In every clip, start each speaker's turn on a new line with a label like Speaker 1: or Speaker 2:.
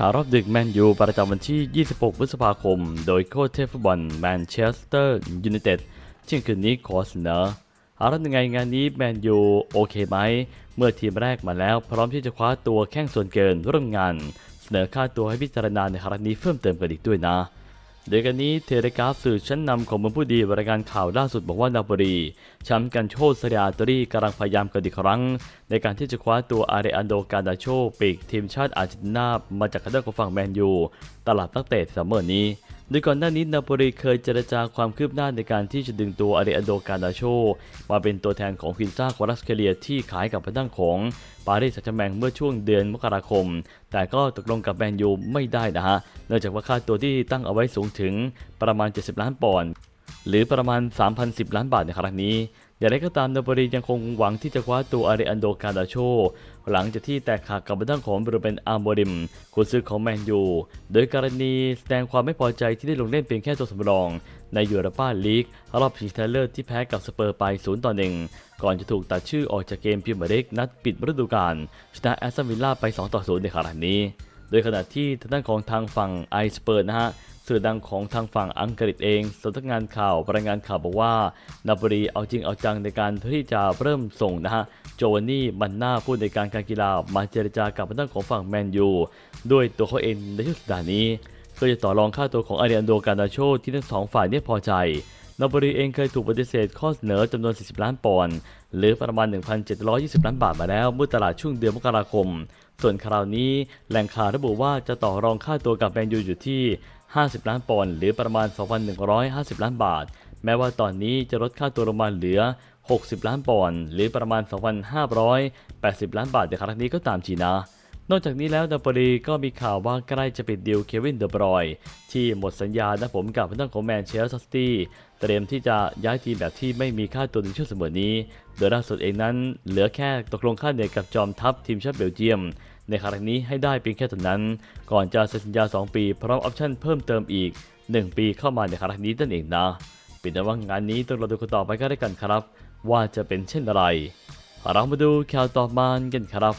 Speaker 1: ข่าวรอบดึกแมนยูประจำวันที่ 26 พฤษภาคม โดยโค้ชเทฟบอลแมนเชสเตอร์ยูไนเต็ดเที่ยงคืนนี้ขอเสนอเอาละยังไงงานนี้แมนยูโอเคไหม เมื่อทีมแรกมาแล้ว พร้อมที่จะคว้าตัวแข้งส่วนเกินร่วมงาน เสนอค่าตัวให้พิจารณาในครั้งนี้เพิ่มเติมกันอีกด้วยนะ โดยกันนี้เทเลกราฟสื่อชั้นนำของเมืองผู้ดีรายงารข่าวล่าสุดบอกว่านาบรีแชมป์กันโชสเรียตอรีกำลังพยายามกันอีกครั้ง ในการที่จะคว้าตัวอาเรอันโดกาดาโชปีกทีมชาติอาร์เจนตินามาจากคณะของฝั่งแมนยู ตลาดตั้งแต่ซัมเมอร์นี้ โดยก่อนหน้านี้นาโปลีเคยเจรจาความคืบหน้าในการที่จะดึงตัวอาเรอันโดกาดาโช มาเป็นตัวแทนของควินซ่าควารัสเคเลียที่ขายกับพนังของปารีสแซงต์แมงเมื่อช่วงเดือนมกราคม แต่ก็ตกลงกับแมนยูไม่ได้นะฮะ เนื่องจากว่าค่าตัวที่ตั้งเอาไว้สูงถึงประมาณ 70 ล้านปอนด์หรือประมาณ 3,010 ล้านบาทในครั้งนี้ อย่างไรก็ตามนาโปลียังคงหวังที่จะคว้าตัวอาเรอันโดกาดาโช หลังจากที่แตกหักกับด้านของบรูเบนอาร์โมริมคุณซื้อของแมนยู โดยกรณีแสดงความไม่พอใจที่ได้ลงเล่นเพียงแค่ตัวสำรอง ในยูโรปาลีกรอบชิงชนะเลิศที่แพ้กับสเปอร์ไป 0 ต่อ 1 ก่อนจะถูกตัดชื่อออกจากเกมพรีเมียร์ลีกนัดปิดฤดูกาลชนะแอสตันวิลล่าไป 2 ต่อ 0 ในครั้งนี้ โดยขณะที่ทางด้านของทางฝั่งไอสเปอร์นะฮะ สื่อดังของทางฝั่งอังกฤษเองสำนักงานข่าวรายงานข่าวบอกว่า นาโปลีเอาจริงเอาจังในการที่จะเริ่มส่งนะฮะโจวานนี่มันน่าผู้ในการการกีฬามาเจรจากับทางด้านของฝั่งแมนยูด้วยตัวเขาเองในช่วงสัปดาห์นี้เพื่อจะต่อรองค่าตัวของอาริอันโดการาโชที่ทั้งสองฝ่ายเนี่ยพอใจนาโปลีเองเคยถูกปฏิเสธข้อเสนอจำนวน 40 ล้านปอนด์หรือประมาณ 1,720 ล้านบาทมาแล้วเมื่อตลาดช่วงเดือนมกราคม ส่วนคราวนี้แหล่งข่าวระบุว่าจะต่อรองค่าตัวกับแมนยูอยู่ที่ 50 ล้านปอนด์หรือประมาณ 2,150 ล้านบาท แม้ว่าตอนนี้จะลดค่าตัวลงมาเหลือ 60 ล้านปอนด์หรือประมาณ 2,580 ล้านบาทในครั้งนี้ก็ตามทีนะนอกจากนี้แล้วนาโปลีก็มีข่าวว่าใกล้จะปิดดีลเควินเดอบรอย ที่หมดสัญญานะผมกับทางด้านของแมนเชสเตอร์ซิตี้เตรียมที่จะย้ายทีมแบบที่ไม่มีค่าตัวในช่วงเสมอนี้ โดยล่าสุดเองนั้นเหลือแค่ตกลงค่าเหนื่อยกับจอมทัพทีมชาติเบลเยียม ในครั้งนี้ให้ได้เพียงแค่เท่านั้น ก่อนจะเซ็นสัญญา 2 ปี พร้อมออปชั่นเพิ่มเติมอีก 1 ปีเข้ามาในครั้งนี้นั่นเองนะเป็นแต่ว่างานนี้ต้องรอดูกันต่อไปก็ได้กันครับ ว่าจะเป็นเช่นไร เรามาดูข่าวต่อมากันครับ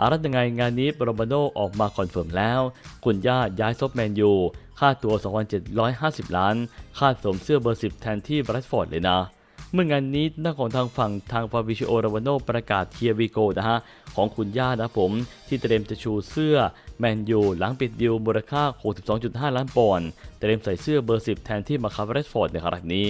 Speaker 1: อารัตยังไงงานนี้โรมาโนออกมาคอนเฟิร์มแล้ว คุณย่าย้ายซบแมนยู ค่าตัว 2,750 ล้าน ค่าสวมเสื้อเบอร์ 10 แทนที่บรัสฟอร์ดเลยนะ เมื่องานนี้น้าของทางฝั่งทางฟาบิชิโอราวานโนประกาศเทียวิโกนะฮะ ของคุณย่านะผม ที่เตรียมจะชูเสื้อแมนยูหลังปิดดิวมูลค่า 62.5 ล้านปอนด์เตรียมใส่เสื้อเบอร์ 10 แทนที่มาคาร์เรสฟอร์ดในครั้งนี้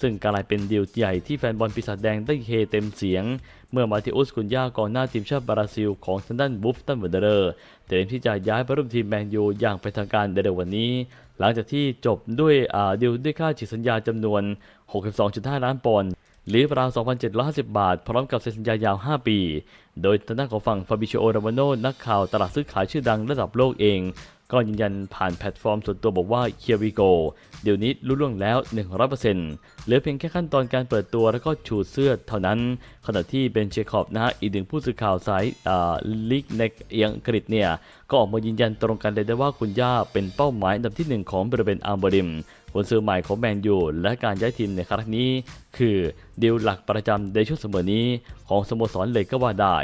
Speaker 1: ซึ่งกลายเป็นดิวใหญ่ที่แฟนบอลปีศาจแดงได้เฮเต็มเสียง เมื่อมาติอุสกุนยากองหน้าทีมชาติบราซิลของซันดันบุฟตันเวเดอร์เตรียมที่จะย้ายไปร่วมทีมแมนยูอย่างเป็นทางการในเร็ววันนี้ หลังจากที่จบด้วยดิวด้วยค่าฉีกสัญญาจำนวน 62.5 ล้านปอนด์ หรือราว 2,750 บาท พร้อมกับเซ็นสัญญายาว 5 ปี โดยทางด้านของฝั่งฟาบิชิโอรามโนนักข่าวตลาดซื้อขายชื่อดังระดับโลกเอง ก็ยืนยันผ่านแพลตฟอร์มส่วนตัวบอกว่าเคียวิโกเดี๋ยวนี้รู้ล่วงแล้ว 100%เหลือเพียงแค่ขั้นตอนการเปิดตัวแล้วก็ชูเสื้อเท่านั้น ขณะที่เบนเชคอบนะฮะอีกหนึ่งผู้สื่อข่าวสายลีกในอังกฤษเนี่ยก็ออกมายืนยันตรงกันเลยได้ว่าคุณย่าเป็นเป้าหมายอันดับที่หนึ่งของบริเวณอาร์บริม ผลซื้อใหม่ของแมนยูและการย้ายทีมในครั้งนี้ คือดีลหลักประจำในช่วงเสมอนี้ของสโมสรเลยก็ว่าได้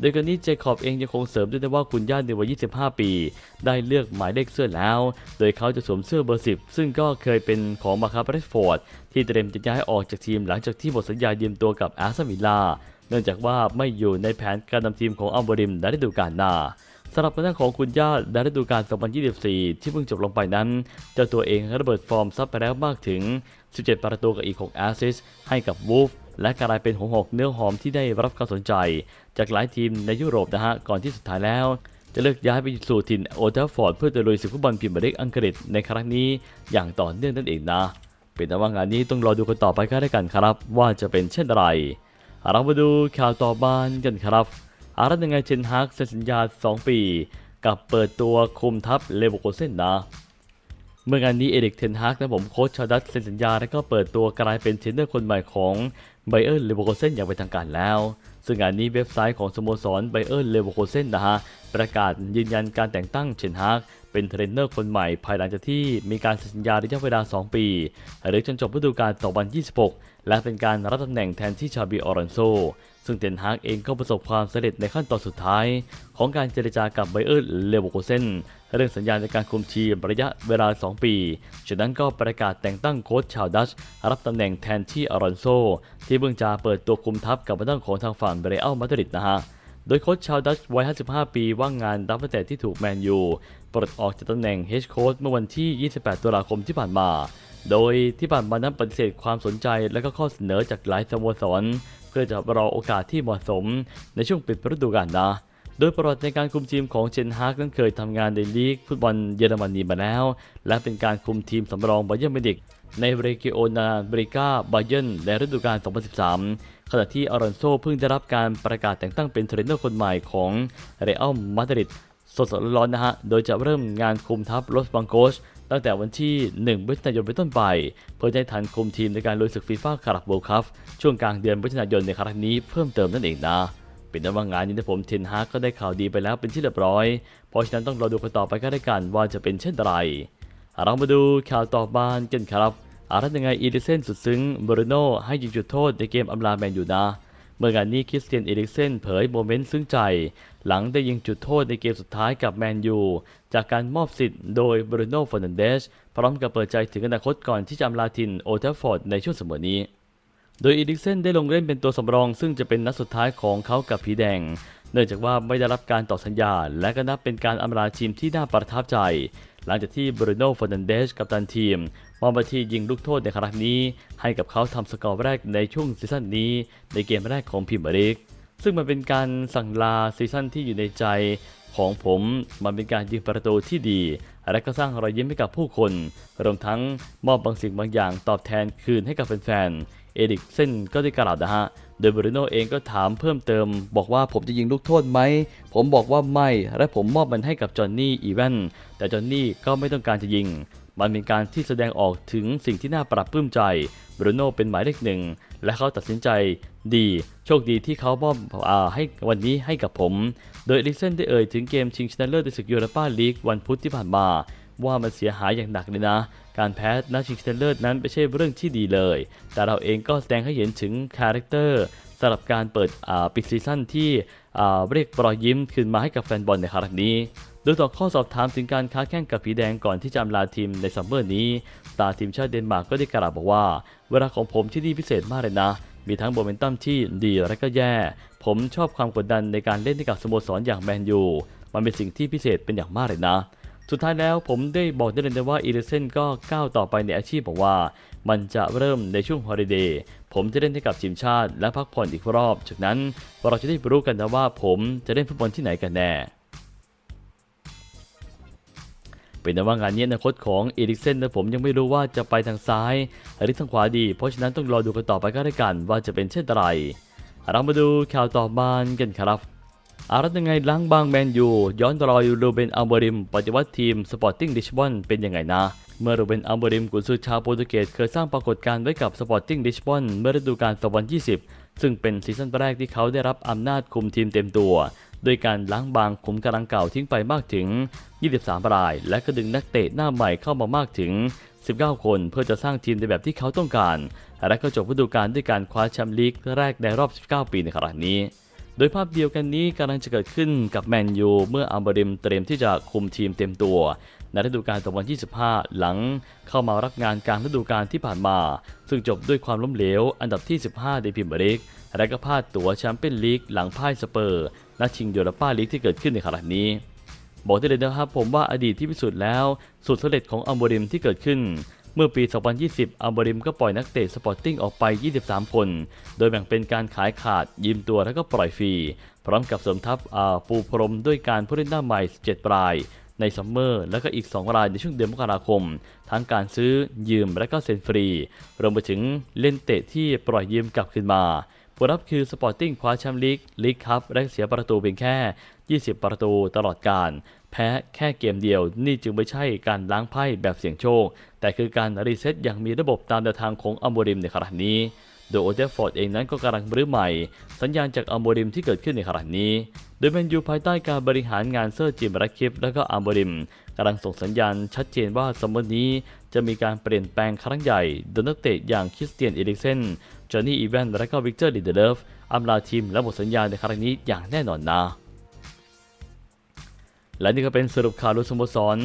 Speaker 1: โดยกรณีเจคอบเองยังคงเสริมด้วยนะว่าคุณย่าในวัย 25 ปี ได้เลือกหมายเลขเสื้อแล้ว โดยเขาจะสวมเสื้อเบอร์ 10 ซึ่งก็เคยเป็นของมาคาร์เรสฟอร์ด ที่เตรียมจะย้ายออกจากทีมหลังจากที่หมดสัญญายืมตัวกับแอสตันวิลล่าเนื่องจากว่าไม่อยู่ในแผนการนำทีมของอัลบริมในฤดูกาลหน้า สำหรับทางของคุณย่าในฤดูกาล 2024 ที่เพิ่งจบลงไปนั้น เจ้าตัวเองระเบิดฟอร์มซับไปแล้วมากถึง 17 ประตูกับอีก 6 แอสซิสให้กับวูฟและกลายเป็นหัวหอกเนื้อหอมที่ได้รับความสนใจ จากหลายทีมในยุโรปนะฮะ ก่อนที่สุดท้ายแล้ว จะเลือกย้ายไปสู่ถิ่นโอลด์แทฟฟอร์ดเพื่อจะลุยศึกฟุตบอลพรีเมียร์ลีกอังกฤษในครั้งนี้อย่างต่อเนื่องนั่นเองนะ เป็นแต่ว่างานนี้ต้องรอดูกันต่อไปก็ได้กันครับ ว่าจะเป็นเช่นไรเรามาดูข่าวต่อมากันครับ อารัตยังไงเชนฮากเซ็นสัญญา 2 ปี กับเปิดตัวคุมทัพเลเวอร์โกเซนนะ เมื่องานนี้เอริกเทนฮากนะผมโค้ชชาดัตเซ็นสัญญาและก็เปิดตัวกลายเป็นเทรนเนอร์คนใหม่ของไบเออร์เลเวอร์โกเซนอย่างเป็นทางการแล้ว ซึ่งงานนี้เว็บไซต์ของสโมสรไบเออร์เลเวอร์โกเซนนะฮะประกาศยืนยันการแต่งตั้งเชนฮาก เป็นเทรนเนอร์คนใหม่ภายหลังจากที่มีการเซ็นสัญญาระยะเวลา 2 ปีหรือจนจบฤดูกาล2026 และเป็นการรับตำแหน่งแทนที่ชาบีออรันโซ ซึ่งเทนฮากเองก็ประสบความสำเร็จในขั้นตอนสุดท้าย ของการเจรจากับไบเออร์เลเวอร์โคเซนเรื่องสัญญาในการคุมทีมระยะเวลา 2 ปีจากนั้นก็ประกาศแต่งตั้งโค้ชชาวดัชรับตำแหน่งแทนที่อารอนโซ ที่เพิ่งจะเปิดตัวคุมทัพกับมาตั้งของทางฝั่งเรอัลมาดริดนะฮะโดยโค้ชชาวดัชวัย 55 ปีว่างงานรับตั้งแต่ที่ถูกแมนยู ปลดออกจากตำแหน่งเฮดโค้ชเมื่อวันที่ 28 ตุลาคมที่ผ่านมา โดยที่ผ่านมานั้นปฏิเสธความสนใจและก็ข้อเสนอจากหลายสโมสร เพื่อจะรอโอกาสที่เหมาะสมในช่วงปิดฤดูกาลนะโดยประวัติในการคุมทีมของเจนฮากนั้นเคยทำงานในลีกฟุตบอลเยอรมนีมาแล้ว และเป็นการคุมทีมสำรองบาเยิร์นมิวนิกในเรกิโอนาบริก้าบาเยิร์นในฤดูกาล 2013 ขณะที่อารอนโซเพิ่งได้รับการประกาศแต่งตั้งเป็นเทรนเนอร์คนใหม่ของเรอัลมาดริด สดๆร้อนๆนะฮะ โดยจะเริ่มงานคุมทัพลอสบังโกสตั้งแต่วันที่1มิถุนายนเป็นต้นไป เพื่อได้ทันคุมทีมในการลุยศึกฟีฟ่าคาราบโบคัพช่วงกลางเดือนมิถุนายนในครั้งนี้เพิ่มเติมนั่นเองนะเป็นนั้นว่างานนี้นะผมเทนฮากก็ได้ข่าวดีไปแล้วเป็นที่เรียบร้อย เพราะฉะนั้นต้องรอดูกันต่อไปก็ได้กันว่าจะเป็นเช่นไร เรามาดูข่าวต่อมากันครับอารัตยังไงอีริเซนสุดซึ้งบรูโน่ให้ยิงจุดโทษในเกมอำลาแมนอยู่นะ เมื่องานนี้คริสเตียนอีริกเซนเผยโมเมนต์ซึ้งใจ หลังได้ยิงจุดโทษในเกมสุดท้ายกับแมนยู จากการมอบสิทธิ์โดยบรูโน่ฟอร์นันเดสพร้อมกับเปิดใจถึงอนาคตก่อนที่จะอำลาทินโอเทฟฟอร์ดในช่วงเสมอนี้ โดยอีริกเซนได้ลงเล่นเป็นตัวสำรอง ซึ่งจะเป็นนัดสุดท้ายของเขากับผีแดง เนื่องจากว่าไม่ได้รับการต่อสัญญา และก็นับเป็นการอำลาทีมที่น่าประทับใจ หลังจากที่บรูโน่ฟอร์นันเดสกับตันทีม มอบหน้าที่ยิงลูกโทษในครั้งนี้ ให้กับเขาทำสกอร์แรกในช่วงซีซั่นนี้ ในเกมแรกของพรีเมียร์ลีกซึ่งมันเป็นการสั่งลาซีซั่นที่อยู่ในใจของผมมันเป็นการยิงประตูที่ดี และก็สร้างรอยยิ้มให้กับผู้คน รวมทั้งมอบบางสิ่งบางอย่างตอบแทนคืนให้กับแฟนๆ เอริกเซนก็ได้กล่าวนะฮะ โดยบรูโน่เองก็ถามเพิ่มเติม บอกว่าผมจะยิงลูกโทษไหม ผมบอกว่าไม่ และผมมอบมันให้กับจอห์นนี่อีแวนแต่จอห์นนี่ก็ไม่ต้องการจะยิง มันเป็นการที่แสดงออกถึงสิ่งที่น่าปรับปลื้มใจบรูโน่เป็นหมายเลขหนึ่ง และเขาตัดสินใจดี โชคดีที่เขามอบอาให้วันนี้ให้กับผม โดยเอริเซนได้เอ่ยถึงเกมชิงชนะเลิศในศึกยูโรปาลีกวันพุธที่ผ่านมา ว่ามันเสียหายอย่างหนักเลยนะ การแพ้นัดชิงชนะเลิศนั้นไม่ใช่เรื่องที่ดีเลย แต่เราเองก็แสดงให้เห็นถึงคาแรคเตอร์สำหรับการเปิดปิดซีซั่นที่เรียกรอยยิ้มคืนมาให้กับแฟนบอลในครั้งนี้ โดยตอบข้อสอบถามถึงการค้าแข่งกับผีแดงก่อนที่จะอำลาทีมในซัมเมอร์นี้ ตาทีมชาติเดนมาร์กก็ได้กล่าวบอกว่า เวลาของผมที่ดีพิเศษมากเลยนะ มีทั้งโมเมนตัมที่ดีและก็แย่ ผมชอบความกดดันในการเล่นให้กับสโมสรอย่างแมนยู มันเป็นสิ่งที่พิเศษเป็นอย่างมากเลยนะ สุดท้ายแล้วผมได้บอกได้เลยนะว่าอีเลเซนก็ก้าวต่อไปในอาชีพบอกว่า มันจะเริ่มในช่วงฮอลิเดย์ ผมจะเล่นให้กับทีมชาติ และพักผ่อนอีกรอบ จากนั้นเราจะได้รู้กันนะว่าผมจะเล่นฟุตบอลที่ไหนกันแน่ เป็นนะว่างานนี้อนาคตของเอริกเซนนะผมยังไม่รู้ว่าจะไปทางซ้ายหรือทางขวาดี เพราะฉะนั้นต้องรอดูกันต่อไปก็ได้กันว่าจะเป็นเช่นไรเรามาดูข่าวต่อมากันครับอารัตยังไงล้างบางแมนยูย้อนรอยรูเบนอัลโบริมปฏิวัติทีมสปอร์ติ้งลิชบอนเป็นยังไงนะ เมื่อรูเบนอัลโบริมกุนซือชาวโปรตุเกสเคยสร้างปรากฏการณ์ไว้กับสปอร์ติ้งลิชบอนเมื่อฤดูกาล2020 ซึ่งเป็นซีซั่นแรกที่เขาได้รับอำนาจคุมทีมเต็มตัว โดยการล้างบางขุมกำลังเก่าทิ้งไปมากถึง 23 ราย และก็ดึงนักเตะหน้าใหม่เข้ามามากถึง 19 คนเพื่อจะสร้างทีมในแบบที่เขาต้องการ และก็จบฤดูกาลด้วยการคว้าแชมป์ลีกแรกในรอบ 19 ปีในครั้งนี้ โดยภาพเดียวกันนี้กำลังจะเกิดขึ้นกับแมนยูเมื่ออัลเบริมเตรียมที่จะคุมทีมเต็มตัวในฤดูกาล2025หลังเข้ามารับงานกลางฤดูกาลที่ผ่านมา ซึ่งจบด้วยความล้มเหลวอันดับที่ 15 ในพรีเมียร์ลีกและก็พลาดตั๋วแชมเปี้ยนลีกหลังพ่ายสเปอร์ นัดชิงยูโรปาลีกที่เกิดขึ้นในครั้งนี้ บอกได้เลยนะครับผมว่าอดีตที่พิสูจน์แล้วสุดสำเร็จของอัลโบริมที่เกิดขึ้น เมื่อปี 2020 อัลโบริมก็ปล่อยนักเตะสปอร์ติ้งออกไป 23 คน โดยแบ่งเป็นการขายขาดยืมตัวและก็ปล่อยฟรี พร้อมกับเสริมทัพอาปูพรมด้วยการผู้เล่นหน้าใหม่ 17 รายในซัมเมอร์ และก็อีก 2 รายในช่วงเดือนมกราคม ทั้งการซื้อยืมและก็เซ็นฟรี รวมไปถึงเล่นเตะที่ปล่อยยืมกลับคืนมา ผลลัพธ์คือสปอร์ติ้งคว้าแชมป์ลีกลีกคัพและเสียประตูเพียงแค่ 20 ประตูตลอดการ แพ้แค่เกมเดียว นี่จึงไม่ใช่การล้างไพ่แบบเสี่ยงโชค แต่คือการรีเซ็ตอย่างมีระบบตามแนวทางของอัมโบริมในครั้งนี้โดยโอเดฟอร์ดเองนั้นก็กำลังรื้อใหม่ สัญญาณจากอัมโบริมที่เกิดขึ้นในขณะนี้ โดยแมนยูภายใต้การบริหารงานเซอร์จิมรักคิฟและก็อัมโบริมกำลังส่งสัญญาณชัดเจนว่าซัมมอร์นี้จะมีการเปลี่ยนแปลงครั้งใหญ่โดยนักเตะอย่างคริสเตียนเอริกเซน จอห์นี่อีแวนและก็วิกเตอร์ลิเดเลฟอำลาทีมและหมดสัญญาในครั้งนี้อย่างแน่นอนนะ และนี่ก็เป็นสรุปข่าวรุสโมสร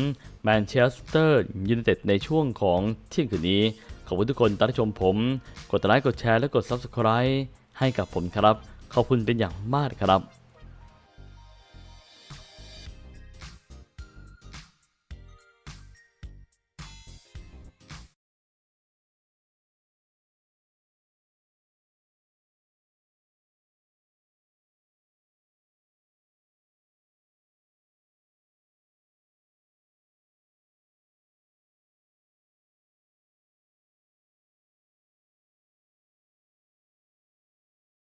Speaker 1: แมนเชสเตอร์ยูไนเต็ดในช่วงของเที่ยงคืนนี้ ขอบคุณทุกคนที่รับชมผม กดไลค์กดแชร์และกด Subscribe ให้กับผมครับ ขอบคุณเป็นอย่างมากครับ